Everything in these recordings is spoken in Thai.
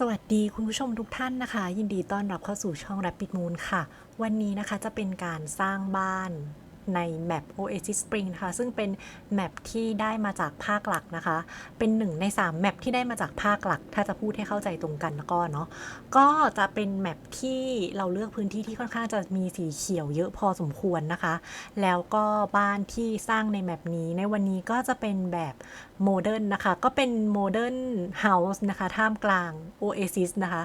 สวัสดีคุณผู้ชมทุกท่านนะคะ ยินดีต้อนรับเข้าสู่ช่อง Rapid Moon ค่ะ วันนี้นะคะจะเป็นการสร้างบ้าน ในแมป Oasis Spring นะคะ ซึ่งเป็นแมปที่ได้มาจากภาคหลักนะคะ เป็นหนึ่งใน3แมปที่ได้มาจากภาคหลัก ถ้าจะพูดให้เข้าใจตรงกันก็เนาะ ก็จะเป็นแมปที่เราเลือกพื้นที่ที่ค่อนข้างจะมีสีเขียวเยอะพอสมควรนะคะ แล้วก็บ้านที่สร้างในแมปนี้ ในวันนี้ก็จะเป็นแบบโมเดิร์นนะคะ ก็เป็นโมเดิร์นเฮาส์นะคะ ท่ามกลางโอเอซิสนะคะ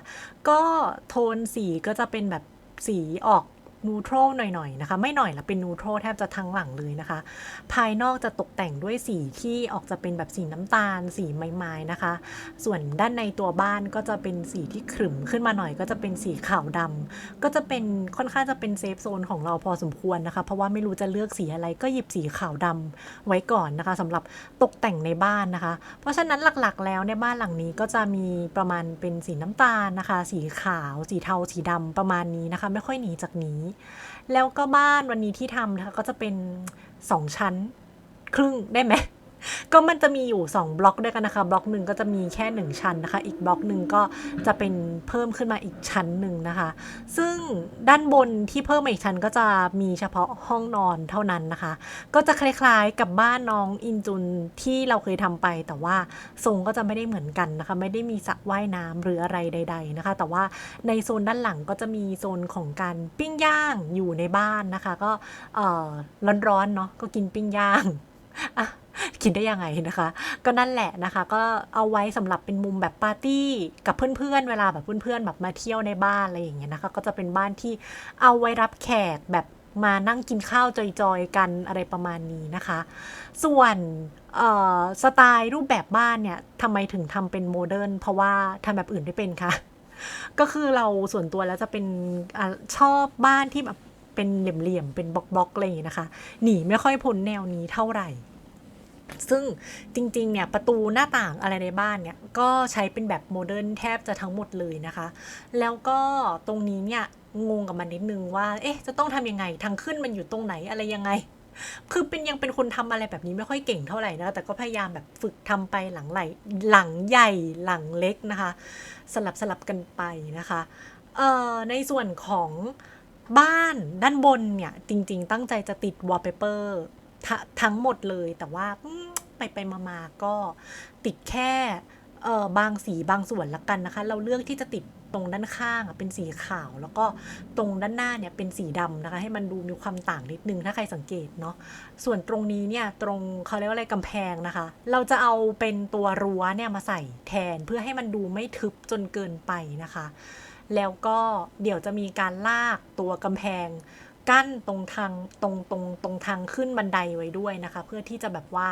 ก็โทนสีก็จะเป็นแบบสีออก นูโตรหน่อยๆนะคะ ไม่หน่อยละเป็นนูโตรแทบจะทั้งหลังเลยนะคะ ภายนอกจะตกแต่งด้วยสีที่ออกจะเป็นแบบสีน้ำตาล สีไม้ๆนะคะ ส่วนด้านในตัวบ้านก็จะเป็นสีที่ขรึมขึ้นมาหน่อย ก็จะเป็นสีขาวดำก็จะเป็นค่อนข้างจะเป็นเซฟโซนของเราพอสมควรนะคะ เพราะว่าไม่รู้จะเลือกสีอะไรก็หยิบสีขาวดำไว้ก่อนนะคะสำหรับตกแต่งในบ้านนะคะ เพราะฉะนั้นหลักๆ แล้วในบ้านหลังนี้ก็จะมีประมาณเป็นสีน้ำตาลนะคะ สีขาว สีเทาสีดำประมาณนี้นะคะ ไม่ค่อยหนีจากนี้แล้วก็บ้านวันนี้ที่ทำนะคะก็จะเป็นสองชั้น ครึ่งได้ไหม ก็มันจะมีอยู่ 2 บล็อกด้วยกันนะคะ บล็อกหนึ่งก็จะมีแค่ 1 ชั้นนะคะ อีกบล็อกหนึ่งก็จะเป็นเพิ่มขึ้นมาอีกชั้นหนึ่งนะคะ ซึ่งด้านบนที่เพิ่มมาอีกชั้นก็จะมีเฉพาะห้องนอนเท่านั้นนะคะ ก็จะคล้ายๆกับบ้านน้องอินจุนที่เราเคยทำไป แต่ว่าทรงก็จะไม่ได้เหมือนกันนะคะ ไม่ได้มีสระว่ายน้ำหรืออะไรใด ๆนะคะ แต่ว่าในโซนด้านหลังก็จะมีโซนของการปิ้งย่างอยู่ในบ้านนะคะ ก็ร้อนๆเนาะก็กินปิ้งย่าง อะคิดได้ยังไงนะคะ ก็นั่นแหละนะคะ ก็เอาไว้สำหรับเป็นมุมแบบปาร์ตี้กับเพื่อนๆ เวลาแบบเพื่อนๆ แบบมาเที่ยวในบ้านอะไรอย่างเงี้ยนะคะ ก็จะเป็นบ้านที่เอาไว้รับแขกแบบมานั่งกินข้าวจอยๆ กันอะไรประมาณนี้นะคะ ส่วนสไตล์รูปแบบบ้านเนี่ยทำไมถึงทำเป็นโมเดิร์นเพราะว่าทำแบบอื่นไม่เป็นค่ะก็คือเราส่วนตัวแล้วจะเป็นอชอบบ้านที่แบบ เป็นเหลี่ยมๆเป็นบล็อกๆอะไรอย่างเงี้ยนะคะ หนีไม่ค่อยพ้นแนวนี้เท่าไหร่ ซึ่งจริงๆเนี่ยประตูหน้าต่างอะไรในบ้านเนี่ยก็ใช้เป็นแบบโมเดิร์นแทบจะทั้งหมดเลยนะคะ แล้วก็ตรงนี้เนี่ยงงกับมันนิดนึงว่า เอ๊ะ จะต้องทำยังไง ทางขึ้นมันอยู่ตรงไหนอะไรยังไง คือเป็นยังเป็นคนทำอะไรแบบนี้ไม่ค่อยเก่งเท่าไหร่นะ แต่ก็พยายามแบบฝึกทำไปหลังไหลหลังใหญ่หลังเล็กนะคะ สลับสลับกันไปนะคะ เอ่อ ในส่วนของ บ้านด้านบนเนี่ย จริง ๆ ตั้งใจจะติดวอลเปเปอร์ทั้งหมดเลยแต่ว่าไปไปมาๆก็ติดแค่เออบางสีบางส่วนละกันนะคะ เราเลือกที่จะติดตรงด้านข้างเป็นสีขาว แล้วก็ตรงด้านหน้าเนี่ยเป็นสีดำนะคะ ให้มันดูมีความต่างนิดนึงถ้าใครสังเกตเนาะส่วนตรงนี้เนี่ยตรงเขาเรียกว่าอะไรกำแพงนะคะ เราจะเอาเป็นตัวรั้วเนี่ยมาใส่แทนเพื่อให้มันดูไม่ทึบจนเกินไปนะคะ แล้วก็เดี๋ยวจะมีการลากตัวกำแพง กั้นตรงทางตรงตรงตรงทางขึ้นบันไดไว้ด้วยนะคะ เพื่อที่จะแบบว่า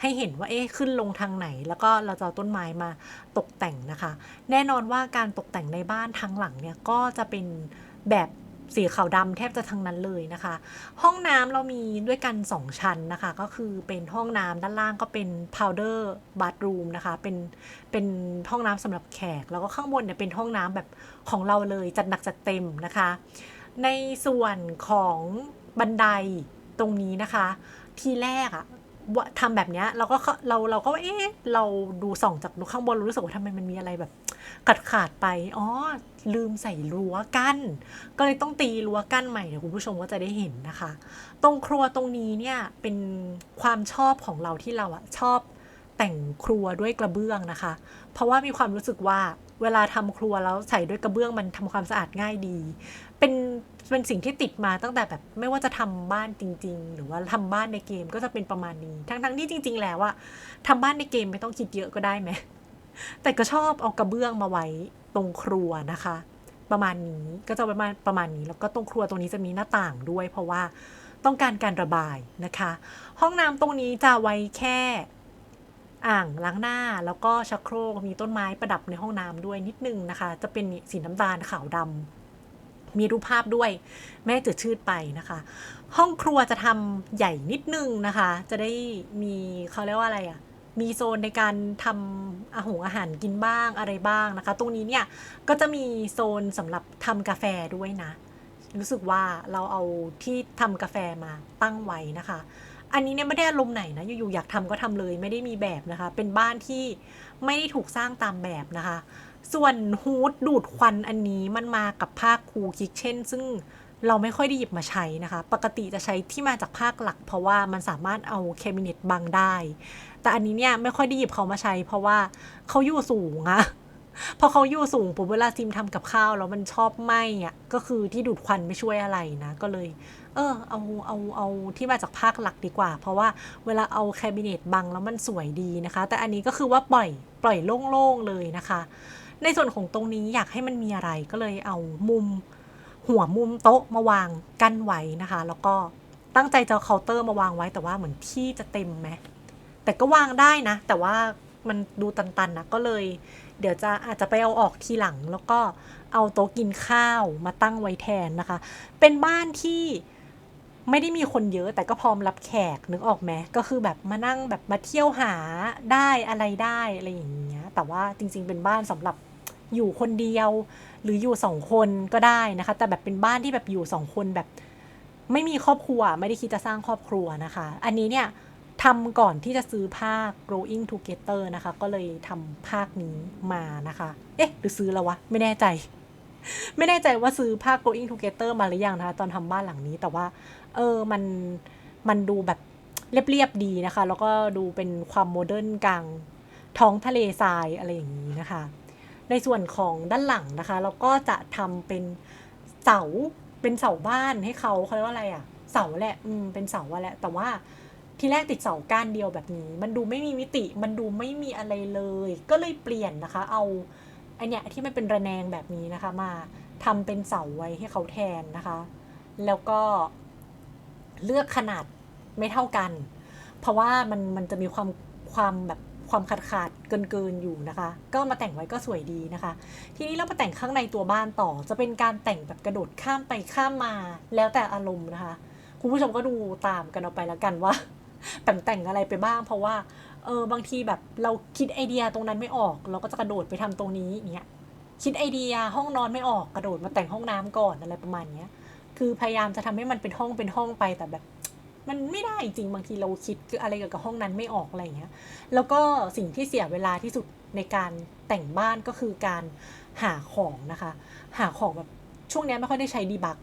ให้เห็นว่าเอ๊ะขึ้นลงทางไหน แล้วก็เราจะเอาต้นไม้มาตกแต่งนะคะ แน่นอนว่าการตกแต่งในบ้านทางหลังเนี่ยก็จะเป็นแบบ สีขาวดำแทบจะทั้งนั้นเลยนะคะ ห้องน้ำเรามีด้วยกัน 2 ชั้นนะคะ ก็คือเป็นห้องน้ำด้านล่างก็เป็น powder bathroom นะคะ เป็นเป็นห้องน้ำสำหรับแขก แล้วก็ข้างบนเนี่ยเป็นห้องน้ำแบบของเราเลยจัดหนักจัดเต็มนะคะ ในส่วนของบันไดตรงนี้นะคะ ทีแรกอะว่าทำแบบเนี้ยเราก็เราเราก็เอ๊ะเราดูส่องจากดูข้างบนรารู้สึกว่าทำไมมันมีอะไรแบบ ขาดขาดไป อ๋อ ลืมใส่รั้วกั้น ก็เลยต้องตีรั้วกั้นใหม่เดี๋ยวคุณผู้ชมก็จะได้เห็นนะคะ ตรงครัวตรงนี้เนี่ยเป็นความชอบของเราที่เราอะชอบแต่งครัวด้วยกระเบื้องนะคะ เพราะว่ามีความรู้สึกว่าเวลาทำครัวแล้วใส่ด้วยกระเบื้องมันทำความสะอาดง่ายดี เป็นเป็นสิ่งที่ติดมาตั้งแต่แบบไม่ว่าจะทำบ้านจริง ๆ หรือว่าทำบ้านในเกมก็จะเป็นประมาณนี้ ทั้งๆที่จริง ๆ แล้วอะทำบ้านในเกมไม่ต้องคิดเยอะก็ได้ไหม แต่ก็ชอบเอากระเบื้องมาไว้ตรงครัวนะคะ ประมาณนี้ก็จะประมาณประมาณนี้แล้วก็ตรงครัวตรงนี้จะมีหน้าต่างด้วย เพราะว่าต้องการการระบายนะคะ ห้องน้ำตรงนี้จะไว้แค่อ่างล้างหน้าแล้วก็ชักโครกมีต้นไม้ประดับในห้องน้ำด้วยนิดนึงนะคะ จะเป็นสีน้ำตาลขาวดำมีรูปภาพด้วย แม่จืดชืดไปนะคะ ห้องครัวจะทำใหญ่นิดนึงนะคะ จะได้มีเขาเรียกว่าอะไรอะ่ะ มีโซนในการทำอาหงอาหารกินบ้างอะไรบ้างนะคะ ตรงนี้เนี่ยก็จะมีโซนสำหรับทำกาแฟด้วยนะ รู้สึกว่าเราเอาที่ทำกาแฟมาตั้งไว้นะคะ อันนี้เนี่ยไม่ได้อารมณ์ไหนนะอยู่ๆอยากทำก็ทำเลยไม่ได้มีแบบนะคะ เป็นบ้านที่ไม่ได้ถูกสร้างตามแบบนะคะ ส่วนฮูดดูดควันอันนี้มันมากับภาคคูคิกเช่น ซึ่ง เราไม่ค่อยได้หยิบมาใช้นะคะ ปกติจะใช้ที่มาจากภาคหลัก เพราะว่ามันสามารถเอาแคบิเนตบังได้ แต่อันนี้เนี่ยไม่ค่อยได้หยิบเขามาใช้ เพราะว่าเขาอยู่สูงอะพอเขาอยู่สูงปุ๊บเวลาซิมทำกับข้าวแล้วมันชอบไหม้อะก็คือที่ดูดควันไม่ช่วยอะไรนะก็เลย เออเอาเอาเอาที่มาจากภาคหลักดีกว่า เพราะว่าเวลาเอาแคบิเนตบังแล้วมันสวยดีนะคะ แต่อันนี้ก็คือว่าปล่อยปล่อยโล่งๆเลยนะคะ ในส่วนของตรงนี้อยากให้มันมีอะไรก็เลยเอามุม หัวมุมโต๊ะมาวางกั้นไว้นะคะ แล้วก็ตั้งใจจะเคาน์เตอร์มาวางไว้แต่ว่าเหมือนที่จะเต็มไหมแต่ก็วางได้นะ แต่ว่ามันดูตันๆนะก็เลย เดี๋ยวจะอาจจะไปเอาออกทีหลัง แล้วก็เอาโต๊ะกินข้าวมาตั้งไว้แทนนะคะ เป็นบ้านที่ไม่ได้มีคนเยอะแต่ก็พร้อมรับแขกนึกออกไหมก็คือแบบมานั่งแบบมาเที่ยวหาได้อะไรได้อะไรอย่างเงี้ยแต่ว่าจริง ๆ เป็นบ้านสำหรับ อยู่คนเดียว หรืออยู่สองคนก็ได้นะคะ แต่แบบเป็นบ้านที่แบบอยู่สองคนแบบ ไม่มีครอบครัวไม่ได้คิดจะสร้างครอบครัวนะคะ อันนี้เนี่ยทำก่อนที่จะซื้อภาค growing together นะคะ ก็เลยทำภาคนี้มานะคะ เอ๊ะ หรือซื้อแล้ววะ ไม่แน่ใจ ไม่แน่ใจว่าซื้อภาค growing together มาหรือยังนะคะ ตอนทำบ้านหลังนี้ แต่ว่า เออ มัน มันดูแบบเรียบๆดีนะคะ แล้วก็ดูเป็นความโมเดิร์นกลางท้องทะเลทรายอะไรอย่างนี้นะคะ ในส่วนของด้านหลังนะคะ เราก็จะทำเป็นเสาเป็นเสาบ้านให้เขาเขาเรียกว่าอะไรอะเสาแหละอืมเป็นเสาอะแหละ แต่ว่าทีแรกติดเสาก้านเดียวแบบนี้ มันดูไม่มีมิติ มันดูไม่มีอะไรเลย ก็เลยเปลี่ยนนะคะ เอาไอเนี้ยที่มันเป็นระแนงแบบนี้นะคะ มาทำเป็นเสาไว้ให้เขาแทนนะคะ แล้วก็เลือกขนาดไม่เท่ากัน เพราะว่ามันมันจะมีความความแบบ ความขาดขาดเกินเกินๆอยู่นะคะ ก็มาแต่งไว้ก็สวยดีนะคะ ทีนี้เรามาแต่งข้างในตัวบ้านต่อ จะเป็นการแต่งแบบกระโดดข้ามไปข้ามมา แล้วแต่อารมณ์นะคะ คุณผู้ชมก็ดูตามกันเอาไปแล้วกันว่าแต่งแต่งอะไรไปบ้างเพราะว่าเออบางทีแบบเราคิดไอเดียตรงนั้นไม่ออก เราก็จะกระโดดไปทำตรงนี้เนี่ยคิดไอเดียห้องนอนไม่ออกกระโดดมาแต่งห้องน้ำก่อนอะไรประมาณเนี้ยคือพยายามจะทำให้มันเป็นห้องเป็นห้องไปแต่แบบ มันไม่ได้จริงบางทีเราคิดคืออะไรเกี่ยวกับห้องนั้นไม่ออกอะไรอย่างเงี้ยแล้วก็สิ่งที่เสียเวลาที่สุดในการแต่งบ้านก็คือการหาของนะคะ หาของแบบช่วงนี้ไม่ค่อยได้ใช้ดีบัก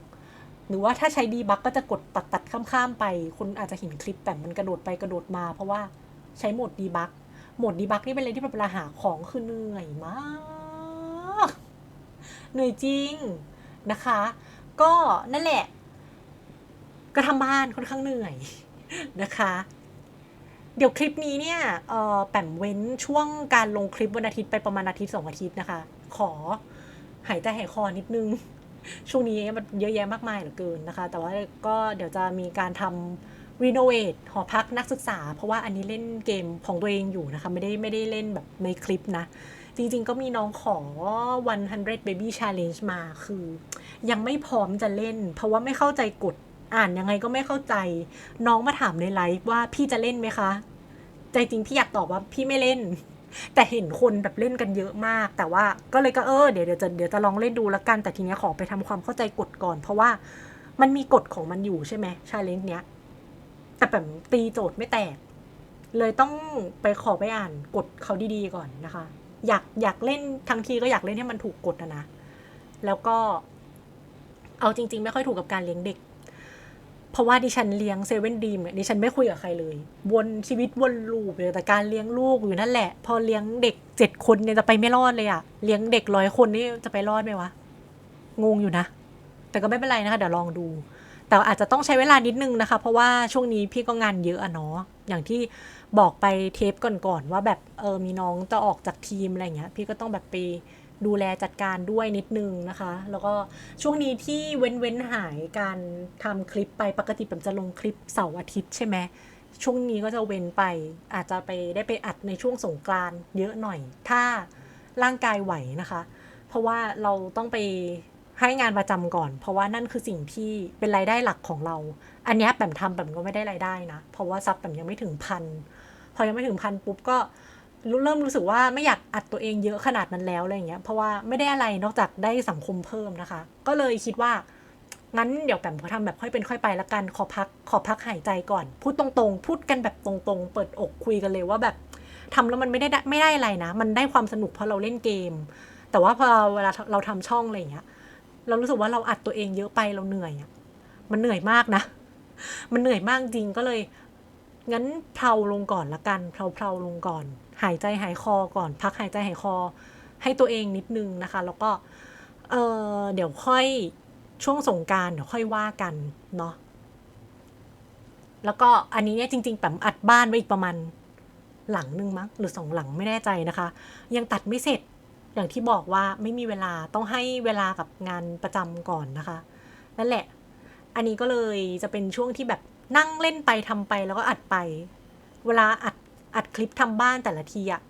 หรือว่าถ้าใช้ดีบักก็จะกดตัดตัดข้ามๆไป คุณอาจจะเห็นคลิปแบบมันกระโดดไปกระโดดมา เพราะว่าใช้โหมดดีบักโหมดดีบักนี่เป็นอะไรที่เวลาหาของคือเหนื่อยมากเหนื่อยจริงนะคะ ก็นั่นแหละ ก็ทำบ้านค่อนข้างเหนื่อยนะคะ เดี๋ยวคลิปนี้เนี่ยแปมเว้นช่วงการลงคลิปวันอาทิตย์ไปประมาณอาทิตย์สองอาทิตย์นะคะ ขอหายใจหายคอนิดนึง ช่วงนี้มันเยอะแยะมากมายเหลือเกินนะคะ แต่ว่าก็เดี๋ยวจะมีการทำรีโนเวทหอพักนักศึกษา เพราะว่าอันนี้เล่นเกมของตัวเองอยู่นะคะ ไม่ได้ไม่ได้เล่นแบบในคลิปนะจริงๆ ก็มีน้องขอ 100 baby challenge มาคือ ยังไม่พร้อมจะเล่น เพราะว่าไม่เข้าใจกฎ อ่านยังไงก็ไม่เข้าใจ น้องมาถามในไลฟ์ว่าพี่จะเล่นไหมคะ ใจจริงพี่อยากตอบว่าพี่ไม่เล่น แต่เห็นคนแบบเล่นกันเยอะมาก แต่ว่าก็เลยก็เออเดี๋ยวเดี๋ยวจะเดี๋ยวจะลองเล่นดูล้วกัน แต่ทีเนี้ยขอไปทำความเข้าใจกฎก่อน เพราะว่ามันมีกฎของมันอยู่ใช่ไหมชาเลนจ์เนี้ย แต่แบบตีโจทย์ไม่แตก เลยต้องไปขอไปอ่านกฎเขาดีๆก่อนนะคะ อยากอยากเล่นทั้งทีก็อยากเล่นให้มันถูกกฎนะนะ แล้วก็เอาจริง ๆ ไม่ค่อยถูกกับการเลี้ยงเด็ก เพราะว่าดิฉันเลี้ยงเซเว่นดีมเนี่ยดิฉันไม่คุยกับใครเลย วนชีวิตวนลูปเลยแต่การเลี้ยงลูกอยู่นั่นแหละ พอเลี้ยงเด็กเจ็ดคนเนี่ยจะไปไม่รอดเลยอะเลี้ยงเด็กร้อยคนนี่จะไปรอดไหมวะ งงอยู่นะ แต่ก็ไม่เป็นไรนะคะ เดี๋ยวลองดู แต่อาจจะต้องใช้เวลานิดนึงนะคะ เพราะว่าช่วงนี้พี่ก็งานเยอะอะเนาะอย่างที่บอกไปเทปก่อนๆว่าแบบเออมีน้องจะออกจากทีมอะไรเงี้ย พี่ก็ต้องแบบไป ดูแลจัดการด้วยนิดนึงนะคะ แล้วก็ช่วงนี้ที่เว้นเว้นหายการทำคลิปไปปกติผมจะลงคลิปเสาร์อาทิตย์ใช่ไหมช่วงนี้ก็จะเว้นไป อาจจะไปได้ไปอัดในช่วงสงกรานต์เยอะหน่อย ถ้าร่างกายไหวนะคะ เพราะว่าเราต้องไปให้งานประจำก่อน เพราะว่านั่นคือสิ่งที่เป็นรายได้หลักของเรา อันนี้แปมทำแปมก็ไม่ได้รายได้นะ เพราะว่าซับแปมยังไม่ถึงพัน พอยังไม่ถึงพันปุ๊บก็ เริ่มรู้สึกว่าไม่อยากอัดตัวเองเยอะขนาดนั้นแล้วอะไรอย่างเงี้ยเพราะว่าไม่ได้อะไรนอกจากได้สังคมเพิ่มนะคะ ก็เลยคิดว่างั้นเดี๋ยวแปมก็ทำแบบค่อยเป็นค่อยไปละกันขอพักขอพักหายใจก่อน พูดตรงๆ พูดกันแบบตรงๆ เปิดอกคุยกันเลยว่าแบบทำแล้วมันไม่ได้ไม่ได้อะไรนะ มันได้ความสนุกเพราะเราเล่นเกม แต่ว่าพอเวลาเราทำช่องอะไรอย่างเงี้ย เรารู้สึกว่าเราอัดตัวเองเยอะไปเราเหนื่อยอะมันเหนื่อยมากนะ มันเหนื่อยมากจริงก็เลย งั้นเพลาลงก่อนละกันเพลาเพลาลงก่อน หายใจหายคอก่อนพักหายใจหายคอ ให้ตัวเองนิดนึงนะคะ แล้วก็เออเดี๋ยวค่อยช่วงสงการเดี๋ยวค่อยว่ากันเนาะแล้วก็อันนี้เนี่ยจริงๆแปมอัดบ้านไว้อีกประมาณหลังนึงมั้งหรือสองหลังไม่แน่ใจนะคะ ยังตัดไม่เสร็จอย่างที่บอกว่าไม่มีเวลาต้องให้เวลากับงานประจำก่อนนะคะนั่นแหละ อันนี้ก็เลยจะเป็นช่วงที่แบบนั่งเล่นไปทำไปแล้วก็อัดไป เวลาอัด อัดคลิปทำบ้านแต่ละทีอะ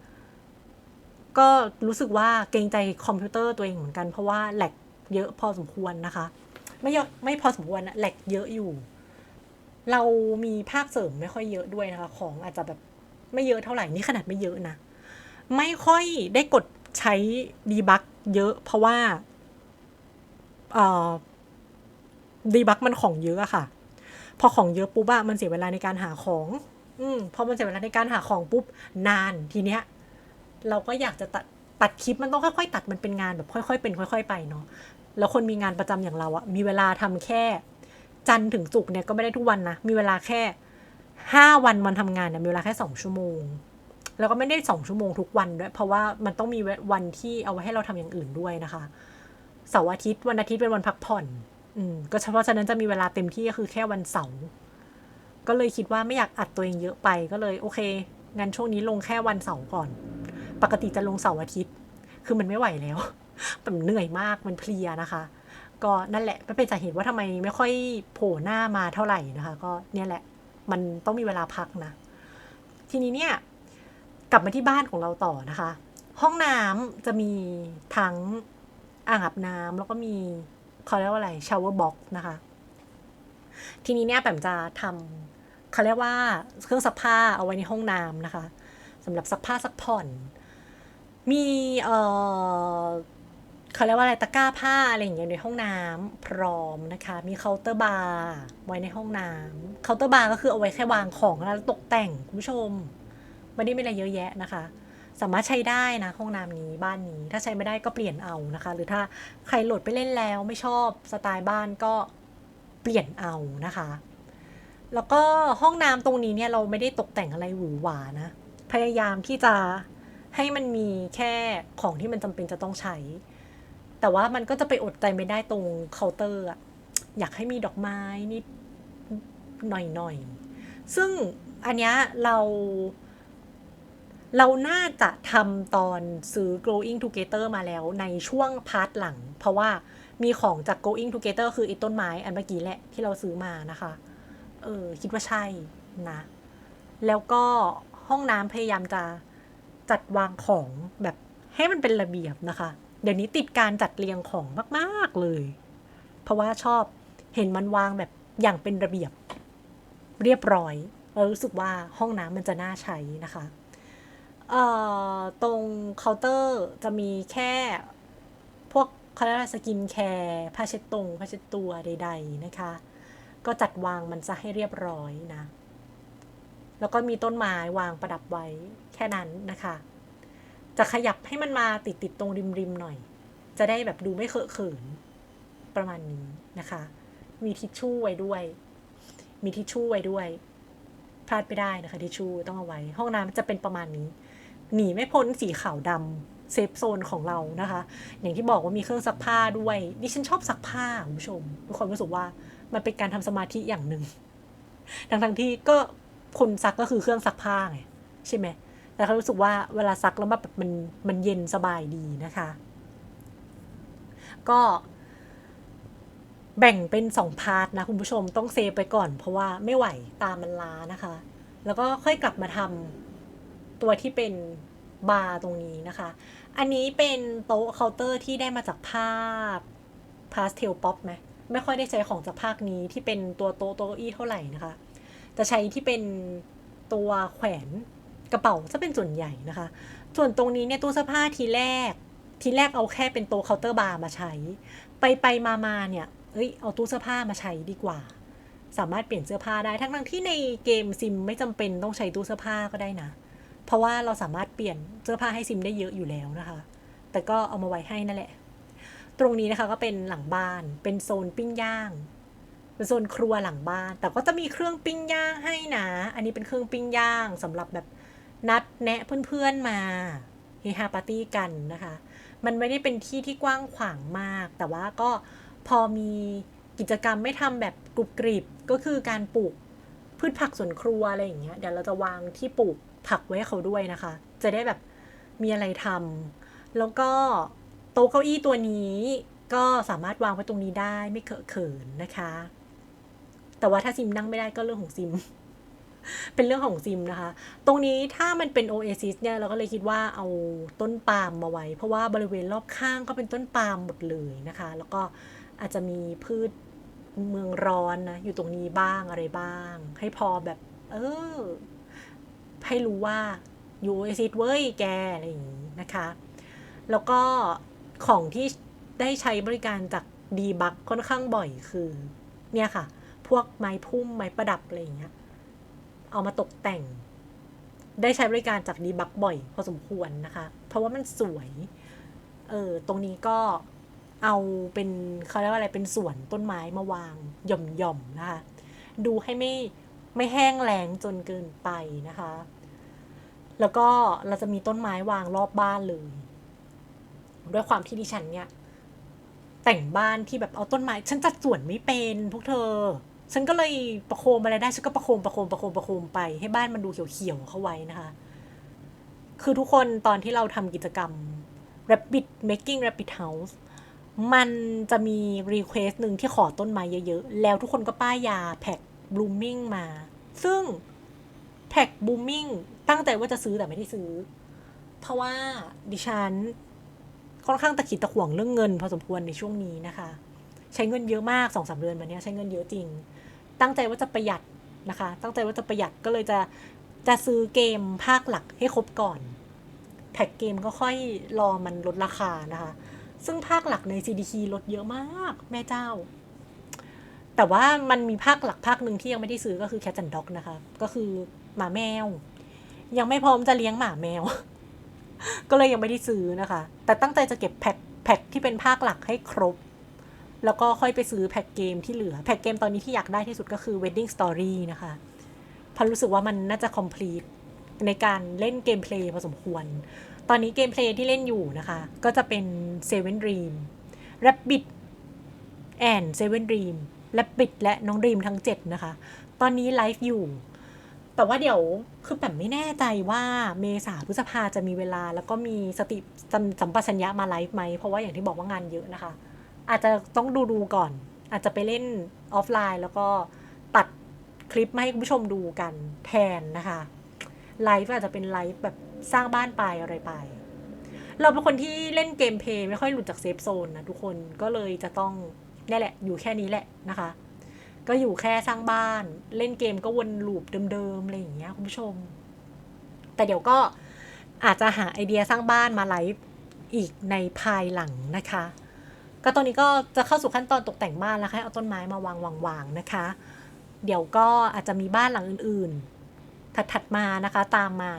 ก็รู้สึกว่าเกรงใจคอมพิวเตอร์ตัวเองเหมือนกัน เพราะว่าแหลกเยอะพอสมควรนะคะ ไม่เยอะไม่พอสมควรนะแหลกเยอะอยู่ เรามีภาคเสริมไม่ค่อยเยอะด้วยนะคะ ของอาจจะแบบไม่เยอะเท่าไหร่นี่ขนาดไม่เยอะนะ ไม่ค่อยได้กดใช้ดีบักเยอะ เพราะว่าดีบักมันของเยอะอะค่ะ พอของเยอะปุ๊บอะมันเสียเวลาในการหาของ อืมพอมันเสียเวลาในการหาของปุ๊บนานทีเนี้ย เราก็อยากจะตัดตัดคลิปมันต้องค่อยๆตัดมันเป็นงานแบบค่อยๆเป็นค่อย ๆ ไปเนาะแล้วคนมีงานประจำอย่างเราอะมีเวลาทำแค่ จันถึงศุกเนี่ยก็ไม่ได้ทุกวันนะมีเวลาแค่ห้าวันวันทำงานเนี่ยมีเวลาแค่สองชั่วโมง แล้วก็ไม่ได้สองชั่วโมงทุกวันด้วย เพราะว่ามันต้องมีวันที่เอาไว้ให้เราทำอย่างอื่นด้วยนะคะเสาร์อาทิตย์วันอาทิตย์เป็นวันพักผ่อน อืมก็เฉพาะฉะนั้นจะมีเวลาเต็มที่ก็คือแค่วันเสาร์ ก็เลยคิดว่าไม่อยากอัดตัวเองเยอะไปก็เลยโอเคงั้นช่วงนี้ลงแค่วันเสาร์ก่อน ปกติจะลงเสาร์อาทิตย์ คือมันไม่ไหวแล้วมันเหนื่อยมากมันเพลียนะคะ ก็นั่นแหละไม่เป็นสาเหตุว่าทำไมไม่ค่อยโผล่หน้ามาเท่าไหร่นะคะ ก็เนี่ยแหละ มันต้องมีเวลาพักนะ ทีนี้เนี่ย กลับมาที่บ้านของเราต่อนะคะ ห้องน้ำจะมีทั้งอ่างอาบน้ำแล้วก็มีเขาเรียกว่าอะไรชาวเวอร์บ็อกนะคะ ทีนี้เนี่ยแปมจะทำ เขาเรียกว่าเครื่องซักผ้าเอาไว้ในห้องน้ำนะคะสำหรับซักผ้าซักผ่อน มีเอ่อเขาเรียกว่าอะไรตะกร้าผ้าอะไรอย่างเงี้ยในห้องน้ำพร้อมนะคะ มีเคาน์เตอร์บาร์ไว้ในห้องน้ำเคาน์เตอร์บาร์ก็คือเอาไว้แค่วางของแล้วตกแต่งคุณผู้ชมไม่ได้มีอะไรเยอะแยะนะคะ สามารถใช้ได้นะห้องน้ำนี้บ้านนี้ ถ้าใช้ไม่ได้ก็เปลี่ยนเอานะคะ หรือถ้าใครโหลดไปเล่นแล้วไม่ชอบสไตล์บ้านก็เปลี่ยนเอานะคะ แล้วก็ห้องน้ำตรงนี้เนี่ยเราไม่ได้ตกแต่งอะไรหวือหวานะ พยายามที่จะให้มันมีแค่ของที่มันจำเป็นจะต้องใช้ แต่ว่ามันก็จะไปอดใจไม่ได้ตรงเคาน์เตอร์อะอยากให้มีดอกไม้นิดหน่อยๆซึ่งอันเนี้ยเราเราน่าจะทำตอนซื้อ growing together มาแล้วในช่วงพาร์ทหลัง เพราะว่ามีของจาก growing together คือไอ้ต้นไม้อันเมื่อกี้แหละที่เราซื้อมานะคะ เออคิดว่าใช่นะ แล้วก็ห้องน้ำพยายามจะจัดวางของแบบให้มันเป็นระเบียบนะคะ เดี๋ยวนี้ติดการจัดเรียงของมากๆเลย เพราะว่าชอบเห็นมันวางแบบอย่างเป็นระเบียบเรียบร้อยเรารู้สึกว่าห้องน้ำมันจะน่าใช้นะคะเอ่อตรงเคาน์เตอร์จะมีแค่พวกเขาเรียกว่าสกินแคร์ผ้าเช็ดตรงผ้าเช็ดตัวใด ๆ นะคะ ก็จัดวางมันจะให้เรียบร้อยนะ แล้วก็มีต้นไม้วางประดับไว้แค่นั้นนะคะ จะขยับให้มันมาติดติดๆตรงริมๆหน่อย จะได้แบบดูไม่เคอะเขินประมาณนี้นะคะ มีทิชชู่ไว้ด้วย มีทิชชู่ไว้ด้วย พลาดไม่ได้นะคะทิชชู่ต้องเอาไว้ ห้องน้ำจะเป็นประมาณนี้ หนีไม่พ้นสีขาวดำเซฟโซนของเรานะคะ อย่างที่บอกว่ามีเครื่องซักผ้าด้วย ดิฉันชอบซักผ้าคุณผู้ชมมีความรู้สึกว่า มันเป็นการทำสมาธิอย่างหนึ่งทั้งทั้งที่ก็คนซักก็คือเครื่องซักผ้าไงใช่ไหมแต่เขารู้สึกว่าเวลาซักแล้วแบบมันมันเย็นสบายดีนะคะ ก็แบ่งเป็นสองพาร์ทนะคุณผู้ชมต้องเซฟไปก่อน เพราะว่าไม่ไหวตามันล้านะคะ แล้วก็ค่อยกลับมาทำตัวที่เป็นบาร์ตรงนี้นะคะ อันนี้เป็นโต๊ะเคาน์เตอร์ที่ได้มาจากภาคพาสเทลป๊อปไหม ไม่ค่อยได้ใช้ของจากภาคนี้ที่เป็นตัวโต๊ะโต๊ะอี้เท่าไหร่นะคะ จะใช้ที่เป็นตัวแขวนกระเป๋าจะเป็นส่วนใหญ่นะคะ ส่วนตรงนี้เนี่ยตู้เสื้อผ้าทีแรก ทีแรกเอาแค่เป็นโต๊ะเคาน์เตอร์บาร์มาใช้ ไปไปมามาเนี่ยเอ้ยเอาตู้เสื้อผ้ามาใช้ดีกว่า สามารถเปลี่ยนเสื้อผ้าได้ทั้งทั้งที่ในเกมซิมไม่จำเป็นต้องใช้ตู้เสื้อผ้าก็ได้นะ เพราะว่าเราสามารถเปลี่ยนเสื้อผ้าให้ซิมได้เยอะอยู่แล้วนะคะ แต่ก็เอามาไว้ให้นั่นแหละ ตรงนี้นะคะก็เป็นหลังบ้าน เป็นโซนปิ้งย่าง เป็นโซนครัวหลังบ้าน แต่ก็จะมีเครื่องปิ้งย่างให้นะ อันนี้เป็นเครื่องปิ้งย่างสำหรับแบบนัดแนะเพื่อนๆมาเฮฮาปาร์ตี้กันนะคะ มันไม่ได้เป็นที่ที่กว้างขวางมาก แต่ว่าก็พอมีกิจกรรมไม่ทำแบบกรุบกริบก็คือการปลูกพืชผักสวนครัวอะไรอย่างเงี้ย เดี๋ยวเราจะวางที่ปลูกผักไว้เขาด้วยนะคะ จะได้แบบมีอะไรทำแล้วก็ ต๊ะเก้าอี้ตัวนี้ ก็สามารถวางไว้ตรงนี้ได้ไม่เขอะเขินนะคะ แต่ว่าถ้าซิมนั่งไม่ได้ก็เรื่องของซิม เป็นเรื่องของซิมนะคะ ตรงนี้ถ้ามันเป็นโอเอซิสเนี่ยเราก็เลยคิดว่าเอาต้นปาล์มมาไว้ เพราะว่าบริเวณรอบข้างก็เป็นต้นปาล์มหมดเลยนะคะ แล้วก็อาจจะมีพืชเมืองร้อนนะอยู่ตรงนี้บ้างอะไรบ้าง ให้พอแบบ เออ ให้รู้ว่าอยู่โอเอซิสเว้ยแกอะไรอย่างนี้นะคะ แล้วก็ ของที่ได้ใช้บริการจากดีบักค่อนข้างบ่อยคือ เนี่ยค่ะ พวกไม้พุ่มไม้ประดับอะไรอย่างเงี้ย เอามาตกแต่ง ได้ใช้บริการจากดีบักบ่อย พอสมควรนะคะ เพราะว่ามันสวย เออตรงนี้ก็เอาเป็นเขาเรียกว่าอะไรเป็นสวนต้นไม้มาวางหย่อมๆนะคะ ดูให้ไม่ไม่แห้งแล้งจนเกินไปนะคะ แล้วก็เราจะมีต้นไม้วางรอบบ้านเลย ด้วยความที่ดิฉันเนี่ย แต่งบ้านที่แบบเอาต้นไม้ ฉันจัดสวนไม่เป็นพวกเธอ ฉันก็เลยประโคมอะไรได้ฉันก็ประโคมประโคมประโคมประโคมไป ให้บ้านมันดูเขียวๆเข้าไว้นะคะ คือทุกคนตอนที่เราทำกิจกรรม Rabbit Making Rabbit House มันจะมีรีเควสหนึ่งที่ขอต้นไม้เยอะๆ แล้วทุกคนก็ป้ายยาแพ็กบลูมิ n งมา ซึ่งแพ็กบลูมิ n งตั้งใจว่าจะซื้อแต่ไม่ได้ซื้อ เพราะว่าดิฉัน ค่อนข้างตะขิดตะขวงเรื่องเงิน พอสมควรในช่วงนี้นะคะ ใช้เงินเยอะมากสองสามเดือนมาเนี้ยใช้เงินเยอะจริง ตั้งใจว่าจะประหยัดนะคะ ตั้งใจว่าจะประหยัดก็เลยจะจะซื้อเกมภาคหลักให้ครบก่อนแพ็กเกมก็ค่อยรอมันลดราคานะคะ ซึ่งภาคหลักใน CDK ลดเยอะมาก แม่เจ้า แต่ว่ามันมีภาคหลักภาคหนึ่งที่ยังไม่ได้ซื้อก็คือ Cat and Dog นะคะ ก็คือหมาแมว ยังไม่พร้อมจะเลี้ยงหมาแมว ก็เลยยังไม่ได้ซื้อนะคะ แต่ตั้งใจจะเก็บแพ็คแพ็คที่เป็นภาคหลักให้ครบ แล้วก็ค่อยไปซื้อแพ็คเกมที่เหลือ แพ็คเกมตอนนี้ที่อยากได้ที่สุดก็คือ Wedding Story นะคะพราะรู้สึกว่ามันน่าจะ complete ในการเล่นเกมเพลย์พอสมควร ตอนนี้เกมเพลย์ที่เล่นอยู่นะคะ ก็จะเป็น Seven Dream Rabbit and Seven Dream Rabbit และน้องด e มทั้ง 7 นะคะ ตอนนี้ไลฟ์อยู่ แต่ว่าเดี๋ยวคือแบบไม่แน่ใจว่าเมษาพฤษภาจะมีเวลา แล้วก็มีสติสัมสัมปชัญญะมาไลฟ์ไหม เพราะว่าอย่างที่บอกว่างานเยอะนะคะ อาจจะต้องดูดูก่อน อาจจะไปเล่นออฟไลน์ แล้วก็ตัดคลิปมาให้คุณผู้ชมดูกันแทนนะคะไลฟ์อาจจะเป็นไลฟ์แบบสร้างบ้านไปอะไรไป เราเป็นคนที่เล่นเกมเพย์ไม่ค่อยหลุดจากเซฟโซนนะทุกคนก็เลยจะต้องนี่แหละ อยู่แค่นี้แหละนะคะ ก็อยู่แค่สร้างบ้าน เล่นเกมก็วนลูปเดิมๆอะไรอย่างเงี้ยคุณผู้ชม แต่เดี๋ยวก็อาจจะหาไอเดียสร้างบ้านมาไลฟ์อีกในภายหลังนะคะ ก็ตอนนี้ก็จะเข้าสู่ขั้นตอนตกแต่งบ้านแล้วให้เอาต้นไม้มาวางวางๆนะคะ เดี๋ยวก็อาจจะมีบ้านหลังอื่นๆ ถัดๆมานะคะตามมา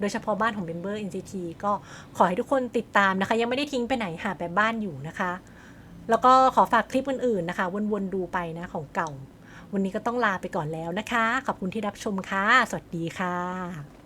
โดยเฉพาะบ้านของ Member NCT ก็ขอให้ทุกคนติดตามนะคะ ยังไม่ได้ทิ้งไปไหนหาแบบบ้านอยู่นะคะ แล้วก็ขอฝากคลิปอื่นๆนะคะ วนๆดูไปนะของเก่า วันนี้ก็ต้องลาไปก่อนแล้วนะคะ ขอบคุณที่รับชมค่ะ สวัสดีค่ะ